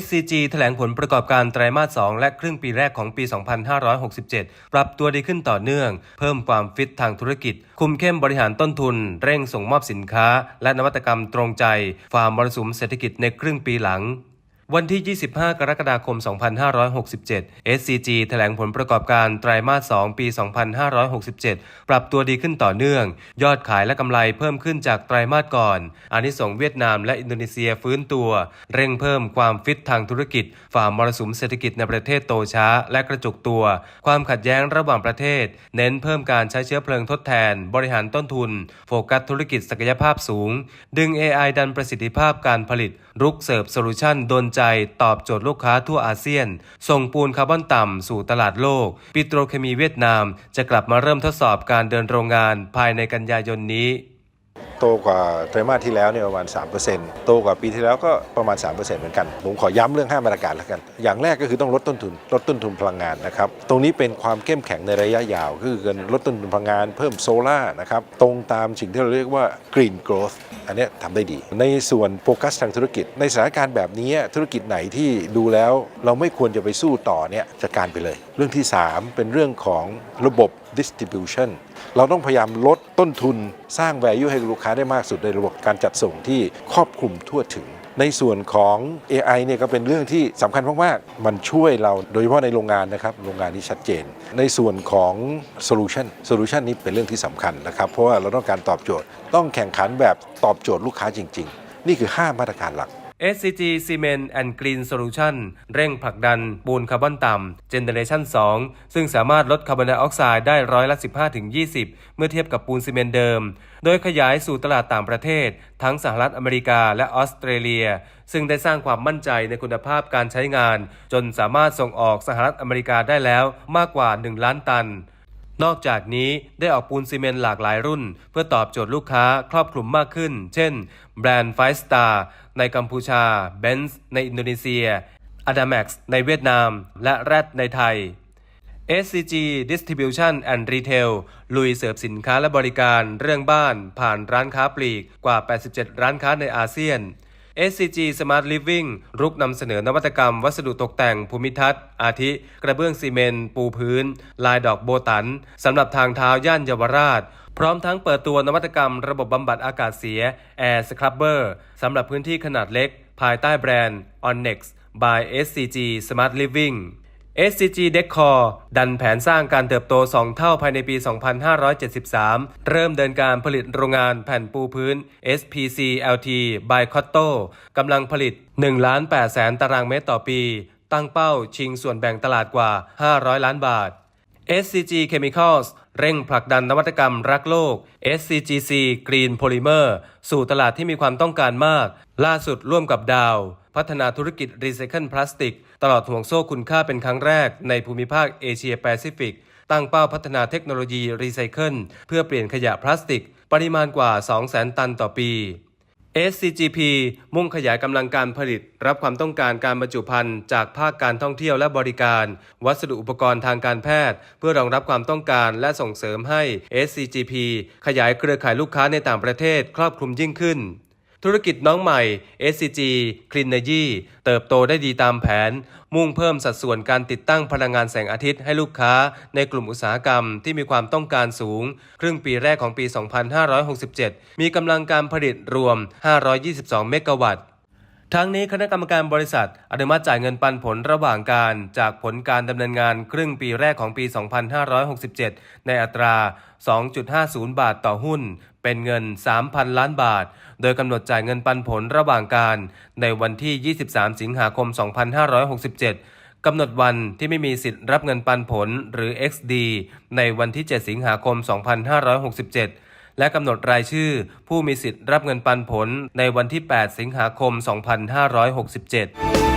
SCG แถลงผลประกอบการไตรมาส 2 และครึ่งปีแรกของปี 2567 ปรับตัวดีขึ้นต่อเนื่อง เพิ่มความฟิตทางธุรกิจ คุมเข้มบริหารต้นทุน เร่งส่งมอบสินค้า และนวัตกรรมตรงใจ ความรสุมเศรษฐกิจในครึ่งปีหลัง วันที่ 25 กรกฎาคม 2567 SCG แถลงผลประกอบการไตรมาส 2 ปี 2567 ปรับตัวดีขึ้นต่อเนื่อง ยอดขายและกำไรเพิ่มขึ้นจากไตรมาสก่อนอานิสงส์เวียดนามและอินโดนีเซียฟื้นตัว เร่งเพิ่มความฟิตทางธุรกิจ ฝ่ามรสุมเศรษฐกิจในประเทศโตช้า และกระจุกตัว ความขัดแย้งระหว่างประเทศ เน้นเพิ่มการใช้เชื้อเพลิงทดแทน บริหารต้นทุน โฟกัสธุรกิจศักยภาพสูง ดึง AI ดันประสิทธิภาพการผลิต รุกเสิร์ฟโซลูชันดนใจตอบโจทย์ลูกค้าทั่วอาเซียน ส่งปูนคาร์บอนต่ำสู่ตลาดโลก ปิโตรเคมีเวียดนาม จะกลับมาเริ่มทดสอบการเดินโรงงานภายในกันยายนนี้ โตกว่าไตรมาสที่แล้วเนี่ยประมาณ 3%โตกว่าปีที่แล้วก็ประมาณ 3%เหมือนกัน ผมขอย้ำเรื่อง 5 มาตรการแล้วกัน อย่างแรกก็คือต้องลดต้นทุน ลดต้นทุนพลังงานนะครับ ตรงนี้เป็นความเข้มแข็งในระยะยาวก็คือการลดต้นทุนพลังงานเพิ่มโซล่านะครับ ตรงตามสิ่งที่เราเรียกว่า green growth อันนี้ยทำได้ดี ในส่วนโฟกัสทางธุรกิจ ในสถานการณ์แบบนี้ธุรกิจไหนที่ดูแล้วเราไม่ควรจะไปสู้ต่อเนี่ยจัดการไปเลย เรื่องที่ 3 เป็นเรื่องของระบบ distribution เราต้องพยายามลดต้นทุนสร้าง value ให้ลูกค้าได้มากสุดในระบบการจัดส่งที่ครอบคลุมทั่วถึงในส่วนของ AI เนี่ยก็เป็นเรื่องที่สำคัญมาก ๆ มันช่วยเราโดยเฉพาะในโรงงานนะครับ โรงงานนี้ชัดเจน ในส่วนของ solution solution นี้เป็นเรื่องที่สำคัญนะครับ เพราะว่าเราต้องการตอบโจทย์ ต้องแข่งขันแบบตอบโจทย์ลูกค้าจริง ๆ นี่คือ 5 มาตรการหลัก SCG Cement and Green Solution เร่งผลักดันปูนคาร์บอนต่ำ Generation 2ซึ่งสามารถลดคาร์บอนไดออกไซด์ได้ร้อยละ 15-20 เมื่อเทียบกับปูนซีเมนต์เดิม โดยขยายสู่ตลาดต่างประเทศ ทั้งสหรัฐอเมริกาและออสเตรเลีย ซึ่งได้สร้างความมั่นใจในคุณภาพการใช้งาน จนสามารถส่งออกสหรัฐอเมริกาได้แล้วมากกว่า 1 ล้านตัน นอกจากนี้ได้ออกปูนซีเมนต์หลากหลายรุ่น เพื่อตอบโจทย์ลูกค้าครอบคลุมมากขึ้น เช่น แบรนด์ไฟสตาร์ในกัมพูชาเบนซ์ในอินโดนีเซีย a d a m a x ในเวียดนาม และแรดในไทย SCG Distribution and Retail ลุยเสิร์ฟสินค้าและบริการเรื่องบ้าน ผ่านร้านค้าปลีกกว่า 87 ร้านค้าในอาเซียน SCG Smart Living รุกนำเสนอนวัตกรรม วัสดุตกแต่งภูมิทัศน์ อาทิ กระเบื้องซีเมนต์ปูพื้น ลายดอกโบตันสำหรับทางเท้าย่านเยาวราช พร้อมทั้งเปิดตัวนวัตกรรม ระบบบำบัดอากาศเสีย Air Scrubber สำหรับพื้นที่ขนาดเล็ก ภายใต้แบรนด์ Onnex by SCG Smart Living SCG Decor ดันแผนสร้างการเติบโต 2 เท่าภายในปี 2573 เริ่มเดินการผลิตโรงงานแผ่นปูพื้น SPC LT by Cotto กำลังผลิต 1 ล้าน8แสนตารางเมตรต่อปี ตั้งเป้าชิงส่วนแบ่งตลาดกว่า 500 ล้านบาท SCG Chemicals เร่งผลักดันนวัตกรรมรักโลก SCGC Green Polymer สู่ตลาดที่มีความต้องการมาก ล่าสุดร่วมกับดาว พัฒนาธุรกิจรีไซเคิลพลาสติก ตลอดห่วงโซ่คุณค่าเป็นครั้งแรกในภูมิภาคเอเชียแปซิฟิก ตั้งเป้าพัฒนาเทคโนโลยีรีไซเคิลเพื่อเปลี่ยนขยะพลาสติก ปริมาณกว่า 200,000 ตันต่อปี SCGP มุ่งขยายกำลังการผลิต รับความต้องการการบรรจุภัณฑ์จากภาคการท่องเที่ยวและบริการ วัสดุอุปกรณ์ทางการแพทย์ เพื่อรองรับความต้องการและส่งเสริมให้ SCGP ขยายเครือข่ายลูกค้าในต่างประเทศครอบคลุมยิ่งขึ้น ธุรกิจน้องใหม่ SCG Cleanergy เติบโตได้ดีตามแผน มุ่งเพิ่มสัดส่วนการติดตั้งพลังงานแสงอาทิตย์ให้ลูกค้า ในกลุ่มอุตสาหกรรมที่มีความต้องการสูง ครึ่งปีแรกของปี 2567 มีกำลังการผลิตรวม 522 เมกะวัตต์ ทั้งนี้คณะกรรมการบริษัท อนุมัติจ่ายเงินปันผลระหว่างการจากผลการดำเนินงานครึ่งปีแรกของปี 2567 ในอัตรา 2.50 บาทต่อหุ้น เป็นเงิน 3,000 ล้านบาท โดยกำหนดจ่ายเงินปันผลระหว่างการในวันที่ 23 สิงหาคม 2567กำหนดวันที่ไม่มีสิทธิ์รับเงินปันผลหรือ XD ในวันที่ 7 สิงหาคม 2567 และกำหนดรายชื่อ ผู้มีสิทธิ์รับเงินปันผลในวันที่ 8 สิงหาคม 2567